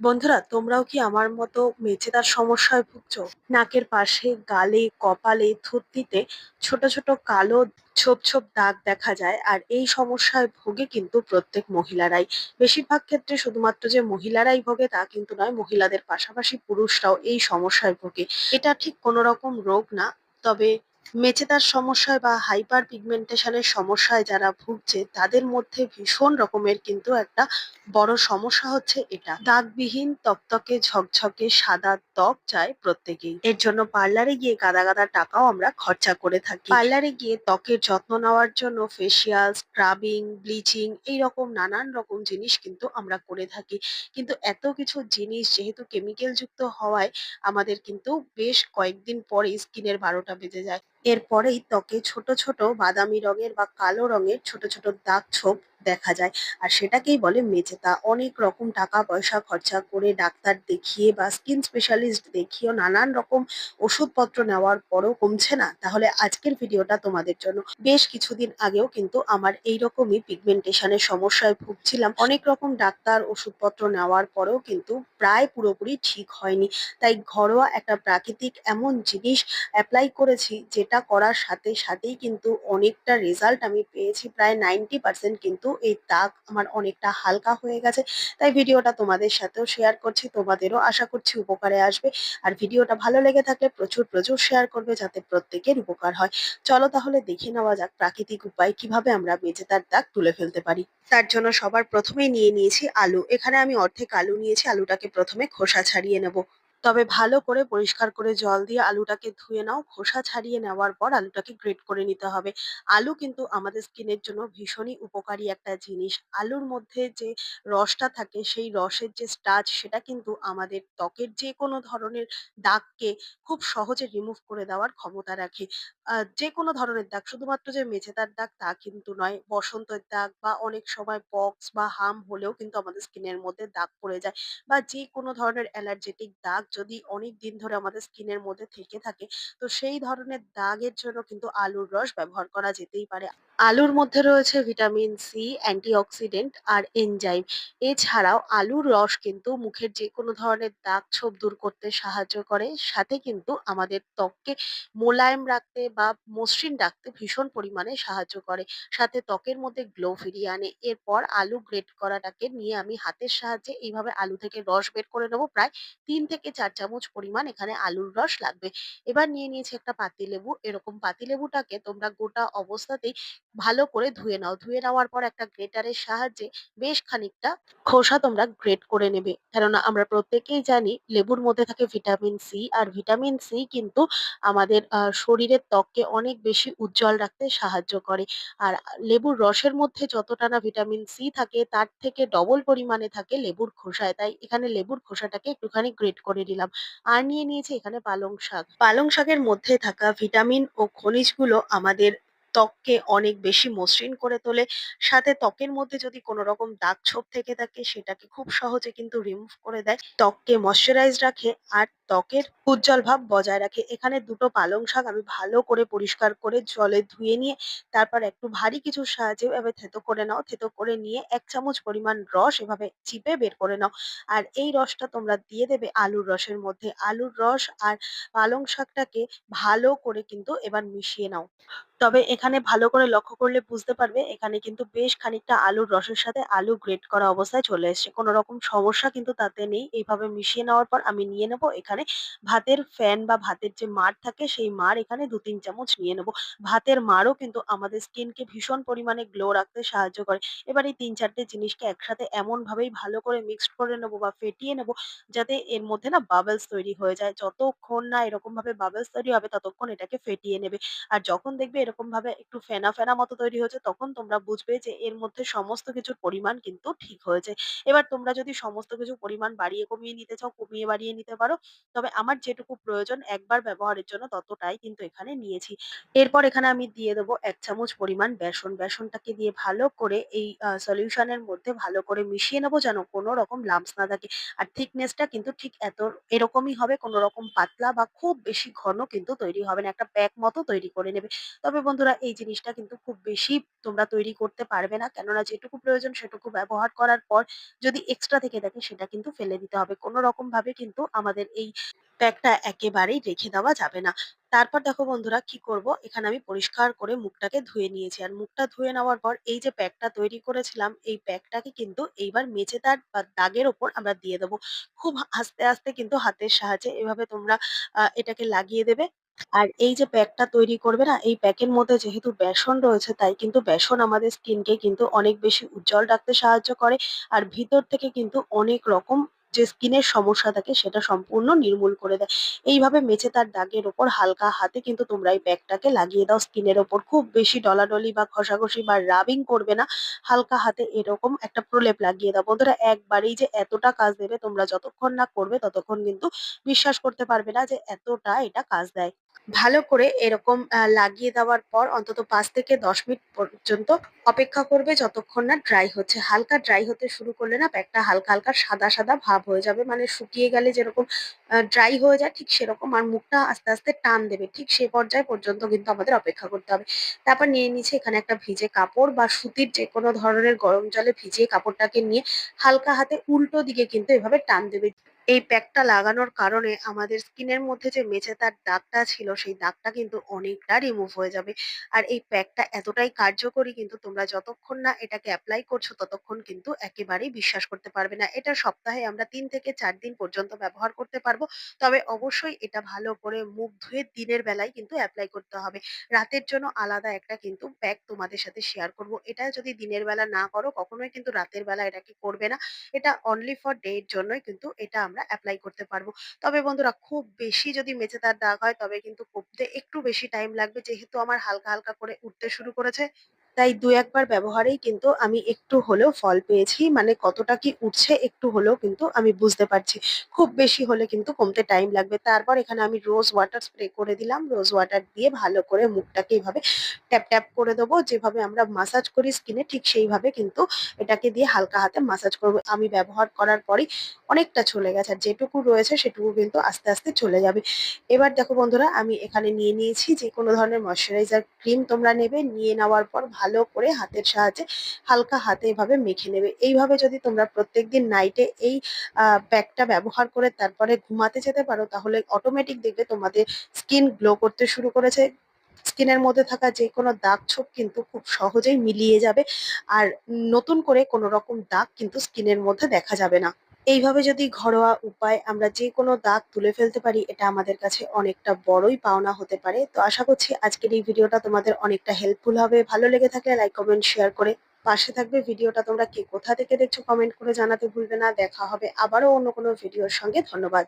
বন্ধুরা, তোমরাও কি আমার মতো মেচেদার সমস্যায় ভুগছো? নাকের পাশে, গালে, কপালে থুতনিতে ছোট ছোট কালো ছোপ ছোপ দাগ দেখা যায় আর এই সমস্যায় ভোগে কিন্তু প্রত্যেক মহিলারাই। বেশিরভাগ ক্ষেত্রে শুধুমাত্র যে মহিলারাই ভোগে তা কিন্তু নয়, মহিলাদের পাশাপাশি পুরুষরাও এই সমস্যায় ভোগে। এটা ঠিক কোনো রকম রোগ না, তবে মেচেদার সমস্যায় বা হাইপার পিগমেন্টেশনের সমস্যায় যারা ভুগছে, তাদের মধ্যে ভীষণ রকমের কিন্তু একটা বড় সমস্যা হচ্ছে এটা। দাগবিহীন তকতকে ঝকঝকে সাদা ত্বক চায় প্রত্যেকেই। এর জন্য পার্লারে গিয়ে গাদা গাদা টাকাও আমরা খরচা করে থাকি। পার্লারে গিয়ে ত্বকের যত্ন নেওয়ার জন্য ফেসিয়াল স্ক্রাবিং ব্লিচিং এই রকম নানান রকম জিনিস কিন্তু আমরা করে থাকি। কিন্তু এত কিছু জিনিস যেহেতু কেমিক্যাল যুক্ত হওয়ায় আমাদের কিন্তু বেশ কয়েকদিন পরেই স্কিনের বারোটা বেজে যায়। এরপরেই ত্বকে ছোট ছোট বাদামি রঙের বা কালো রঙের ছোট ছোট দাগ ছোপ দেখা যায়। আর সেটাকেই বলে মেচেতা। অনেক রকম টাকা পয়সা খরচা করে ডাক্তার দেখিয়ে বা স্কিন স্পেশালিস্ট দেখিয়েও নানান রকম ওষুধপত্র নেওয়ার পরেও কমছে না। তাহলে আজকের ভিডিওটা তোমাদের জন্য। বেশ কিছুদিন আগেও কিন্তু আমার এই রকমই পিগমেন্টেশনের সমস্যায় ভুগছিলাম। অনেক রকম ডাক্তার ওষুধপত্র নেওয়ার পরেও কিন্তু প্রায় পুরোপুরি ঠিক হয়নি। তাই ঘরোয়া একটা প্রাকৃতিক এমন জিনিস অ্যাপ্লাই করেছি যেটা করার সাথে সাথেই কিন্তু অনেকটা রেজাল্ট আমি পেয়েছি। প্রায় নাইনটি পার্সেন্ট কিন্তু এই দাগ আমার অনেকটা হালকা হয়ে গেছে। তাই ভিডিওটা তোমাদের সাথেও শেয়ার করছি, তোমাদেরও আশা করছি উপকারে আসবে। আর ভিডিওটা ভালো লেগে থাকলে প্রচুর প্রচুর শেয়ার করবে যাতে প্রত্যেকের উপকার হয়। চলো তাহলে দেখে নেওয়া যাক প্রাকৃতিক উপায় কীভাবে আমরা বেঁচে তার দাগ তুলে ফেলতে পারি। তার জন্য সবার প্রথমেই নিয়ে নিয়েছি আলু। এখানে আমি অর্ধেক আলু নিয়েছি, আলুটাকে প্রথমে খোসা ছাড়িয়ে নেব। তবে ভালো করে পরিষ্কার করে জল দিয়ে আলুটাকে ধুয়ে নাও। খোসা ছাড়িয়ে নেওয়ার পর আলুটাকে গ্রেট করে নিতে হবে। আলু কিন্তু আমাদের স্কিনের জন্য ভীষণই উপকারী একটা জিনিস। আলুর মধ্যে যে রসটা থাকে, সেই রসের যে স্টাচ সেটা কিন্তু আমাদের ত্বকের যে কোনো ধরনের দাগকে খুব সহজে রিমুভ করে দেওয়ার ক্ষমতা রাখে। যে কোনো ধরনের দাগ, শুধুমাত্র যে মেচেদার দাগ তা কিন্তু নয়, বসন্তের দাগ বা অনেক সময় পক্স বা হাম হলেও কিন্তু আমাদের স্কিনের মধ্যে দাগ পড়ে যায়। বা যে কোনো ধরনের অ্যালার্জেটিক দাগ যদি অনেক দিন ধরে আমাদের স্কিনের মধ্যে থেকে থাকে, তো সেই ধরনের দাগের জন্য কিন্তু আলুর রস ব্যবহার করা যেতেই পারে। আলুর মধ্যে রয়েছে ভিটামিন সি অ্যান্টিঅক্সিডেন্ট আর এনজাইম এছাড়াও আলুর রস কিন্তু মুখের যে কোনো ধরনের দাগ ছোপ দূর করতে সাহায্য করে। সাথে কিন্তু আমাদের ত্বককে মোলায়েম রাখতে বা মসৃণ রাখতে ভীষণ পরিমাণে সাহায্য করে। সাথে ত্বকের মধ্যে গ্লো ফিরিয়ে আনে। এরপর আলু গ্রেট করাটাকে নিয়ে আমি হাতের সাহায্যে এইভাবে আলু থেকে রস বের করে নেব। প্রায় তিন থেকে চার চামচ পরিমাণ এখানে আলুর রস লাগবে। এবার নিয়ে নিয়েছি একটা পাতিলেবু এরকম পাতিলেবুটাকে তোমরা গোটা অবস্থাতেই ভালো করে ধুয়ে নাও। ধুয়ে নেওয়ার পর একটা গ্রেটারের সাহায্যে বেশ খানিকটা খোসা তোমরা গ্রেট করে নেবে। কেননা আমরা প্রত্যেকেই জানি লেবুর মধ্যে থাকে ভিটামিন সি আর ভিটামিন সি কিন্তু আমাদের শরীরের ত্বককে অনেক বেশি উজ্জ্বল রাখতে সাহায্য করে। আর লেবুর রসের মধ্যে যতটা না ভিটামিন সি থাকে তার থেকে ডবল পরিমাণে থাকে লেবুর খোসায় তাই এখানে লেবুর খোসাটাকে একটুখানি গ্রেট করে দিলাম। আর নিয়ে নিয়েছি এখানে পালং শাক। পালং শাকের মধ্যে থাকা ভিটামিন ও খনিজগুলো আমাদের ত্বককে অনেক বেশি মসৃণ করে তোলে। সাথে ত্বকের মধ্যে যদি কোনো রকম দাগ ছোপ থেকে থাকে, সেটাকে খুব সহজে কিন্তু রিমুভ করে দেয়। ত্বককে ময়শ্চারাইজ রাখে। আর ত্বকের উজ্জ্বল ভাব বজায় রাখে। এখানে দুটো পালং শাক আমি ভালো করে পরিষ্কার করে জলে ধুয়ে নিয়ে, তারপর একটু ভারী কিছুর সাহায্যে এভাবে থেতো করে নাও। থেতো করে নিয়ে এক চামচ পরিমাণ রস এভাবে চিপে বের করে নাও। আর এই রসটা তোমরা দিয়ে দেবে আলুর রসের মধ্যে। আলুর রস আর পালং শাকটাকে ভালো করে কিন্তু এবার মিশিয়ে নাও। তবে এখানে ভালো করে লক্ষ্য করলে বুঝতে পারবে, এখানে কিন্তু বেশ খানিকটা আলুর রসের সাথে আলু গ্রেট করা অবস্থায় চলে এসেছে। কোনো রকম সমস্যা কিন্তু তাতে নেই। এইভাবে মিশিয়ে নেওয়ার পর আমি নিয়ে নেব। এখানে ভাতের ফ্যান বা ভাতের যে মাড় থাকে, সেই মাড় এখানে দু তিন চামচ নিয়ে নেব। ভাতের মাড়ও কিন্তু আমাদের স্কিনকে ভীষণ পরিমাণে গ্লো রাখতে সাহায্য করে। এবার এই তিন চারটে জিনিসকে একসাথে এমন ভাবেই ভালো করে মিক্সড করে নেব বা ফেটিয়ে নেব, যাতে এর মধ্যে না বাবলস তৈরি হয়ে যায়। যতক্ষণ না এরকম ভাবে বাবলস তৈরি হবে, ততক্ষণ এটাকে ফেটিয়ে নেবে। আর যখন দেখবে এরকম ভাবে একটু ফেনা ফেনা মতো তৈরি হয়েছে, তখন তোমরা বুঝবে যে এর মধ্যে সমস্ত কিছুর পরিমাণ কিন্তু ঠিক হয়েছে। এবার তোমরা যদি সমস্ত কিছু পরিমাণ বাড়িয়ে কমিয়ে নিতে চাও, কমিয়ে বাড়িয়ে নিতে পারো। তবে আমার যেটুকু প্রয়োজন একবার ব্যবহারের জন্য ততটাই কিন্তু এখানে নিয়েছি। এরপর এখানে আমি দিয়ে দেবো এক চামচ পরিমাণ বেসন। বেসনটাকে দিয়ে ভালো করে এই, আ সলিউশন এর মধ্যে ভালো করে মিশিয়ে নেব যেন কোনো রকম লাম্পস না থাকে। আর থিকনেস টা কিন্তু ঠিক এত, এরকমই হবে, কোনো রকম পাতলা বা খুব বেশি ঘন কিন্তু তৈরি হবে না। একটা প্যাক মতো তৈরি করে নেবে। তবে বন্ধুরা, এই জিনিসটা কিন্তু খুব বেশি তোমরা তৈরি করতে পারবে না। কেননা যেটুকু প্রয়োজন সেটুকু ব্যবহার করার পর যদি এক্সট্রা থেকে থাকে সেটা কিন্তু ফেলে দিতে হবে। কোনো রকম ভাবে কিন্তু আমাদের এই প্যাকটা একেবারেই রেখে দেওয়া যাবে না। তারপর দেখো বন্ধুরা কি করব এখানে আমি পরিষ্কার করে মুখটাকে ধুয়ে নিয়েছি। আর মুখটা ধুয়ে নেওয়ার পর এই যে প্যাকটা তৈরি করেছিলাম এই প্যাকটাকে কিন্তু এইবার মেঝেটার বা দাগের ওপর আমরা দিয়ে দেবো। খুব আস্তে, আস্তে কিন্তু হাতের সাহায্যে এভাবে তোমরা এটাকে লাগিয়ে দেবে। আর এই যে প্যাকটা তৈরি করবে না এই প্যাকের মধ্যে যেহেতু বেসন রয়েছে তাই কিন্তু বেসন আমাদের স্কিনকে কিন্তু অনেক বেশি উজ্জ্বল রাখতে সাহায্য করে। আর ভিতর থেকে কিন্তু অনেক রকম যে স্কিনের সমস্যা থাকে সেটা সম্পূর্ণ নির্মূল করে দেয়। এইভাবে মেঝেতার দাগের ওপর হালকা হাতে কিন্তু তোমরা এই প্যাকটাকে লাগিয়ে দাও স্কিনের ওপর। খুব বেশি ডলাডলি বা ঘষাঘষি বা রাবিং করবে না। হালকা হাতে এরকম একটা প্রলেপ লাগিয়ে দাও। বন্ধুরা, একবারেই যে এতটা কাজ দেবে তোমরা যতক্ষণ না করবে ততক্ষণ কিন্তু বিশ্বাস করতে পারবে না যে এতটা এটা কাজ দেয়। ভালো করে এরকম লাগিয়ে দেওয়ার পর অন্তত পাঁচ থেকে ১০ মিনিট পর্যন্ত অপেক্ষা করবে যতক্ষণ না ড্রাই হচ্ছে। হালকা ড্রাই হতে শুরু করলে না প্যাকটা হালকা, হালকা সাদা, সাদা ভাব হয়ে যাবে। মানে শুকিয়ে গেলে যেরকম ড্রাই হয়ে যায় ঠিক সেরকম আর মুখটা আস্তে, আস্তে টান দেবে। ঠিক সে পর্যায় পর্যন্ত কিন্তু আমাদের অপেক্ষা করতে হবে। তারপর নিয়ে নিচ্ছি এখানে একটা ভিজে কাপড় বা সুতির যেকোনো ধরনের গরম জলে ভিজিয়ে কাপড়টাকে নিয়ে হালকা হাতে উল্টো দিকে কিন্তু এভাবে টান দেবে। এই প্যাকটা লাগানোর কারণে আমাদের স্কিনের মধ্যে যে মেচেদার দাগটা ছিল, সেই দাগটা কিন্তু অনেকটা রিমুভ হয়ে যাবে। আর এই প্যাকটা এতটাই কার্যকরী কিন্তু তোমরা যতক্ষণ না এটাকে অ্যাপ্লাই করছ, ততক্ষণ কিন্তু একেবারেই বিশ্বাস করতে পারবে না। এটা সপ্তাহে আমরা তিন থেকে চার দিন পর্যন্ত ব্যবহার করতে পারব। তবে অবশ্যই এটা ভালো করে মুখ ধুয়ে দিনের বেলায় কিন্তু অ্যাপ্লাই করতে হবে। রাতের জন্য আলাদা একটা কিন্তু প্যাক তোমাদের সাথে শেয়ার করব। এটা যদি দিনের বেলা না করো, কখনোই কিন্তু রাতের বেলা এটাকে করবে না। এটা অনলি ফর ডে এর জন্যই কিন্তু এটা এপ্লাই করতে পারব। তবে বন্ধুরা খুব বেশি যদি মেচেদার দাগ হয় তবে কিন্তু কমতে একটু বেশি টাইম লাগবে। যেহেতু আমার হালকা, হালকা করে উঠতে শুরু করেছে। তাই ২-১ ব্যবহারেই কিন্তু আমি একটু হলেও ফল পেয়েছি। মানে কতটা কি উঠছে একটু হলেও কিন্তু আমি বুঝতে পারছি। খুব বেশি হলে কিন্তু কমতে টাইম লাগবে। তারপর এখানে আমি রোজ ওয়াটার স্প্রে করে দিলাম। রোজ ওয়াটার দিয়ে ভালো করে মুখটাকে এভাবে ট্যাপ, ট্যাপ করে দেবো। যেভাবে আমরা মাসাজ করি স্কিনে ঠিক সেইভাবে কিন্তু এটাকে দিয়ে হালকা হাতে মাসাজ করব। আমি ব্যবহার করার পরেই অনেকটা চলে গেছে। আর যেটুকু রয়েছে সেটুকু কিন্তু আস্তে, আস্তে চলে যাবে। এবার দেখো বন্ধুরা আমি এখানে নিয়ে নিয়েছি যেকোনো ধরনের ময়েশ্চারাইজার ক্রিম তোমরা নেবে। নিয়ে নেওয়ার পর ভালো করে হাতের সাহায্যে হালকা হাতে এভাবে মেখে নেবে। এইভাবে যদি তোমরা প্রত্যেকদিন নাইটে এই প্যাকটা ব্যবহার করে তারপরে ঘুমাতে যেতে পারো, তাহলে অটোমেটিক দেখবে তোমাদের স্কিন গ্লো করতে শুরু করেছে। স্কিনের মধ্যে থাকা যেকোনো দাগ ছোপ কিন্তু খুব সহজেই মিলিয়ে যাবে। আর নতুন করে কোনো রকম দাগ কিন্তু স্কিনের মধ্যে দেখা যাবে না। এইভাবে যদি ঘরোয়া উপায় আমরা যে কোনো দাগ তুলে ফেলতে পারি এটা আমাদের কাছে অনেকটা বড়ই পাওনা হতে পারে। তো আশা করছি আজকের এই ভিডিওটা তোমাদের অনেকটা হেল্পফুল হবে। ভালো লেগে থাকলে লাইক, কমেন্ট, শেয়ার করে পাশে থাকবে। ভিডিওটা তোমরা কে কোথা থেকে দেখছ কমেন্ট করে জানাতে ভুলবে না। দেখা হবে আবারও অন্য কোনো ভিডিওর সঙ্গে। ধন্যবাদ।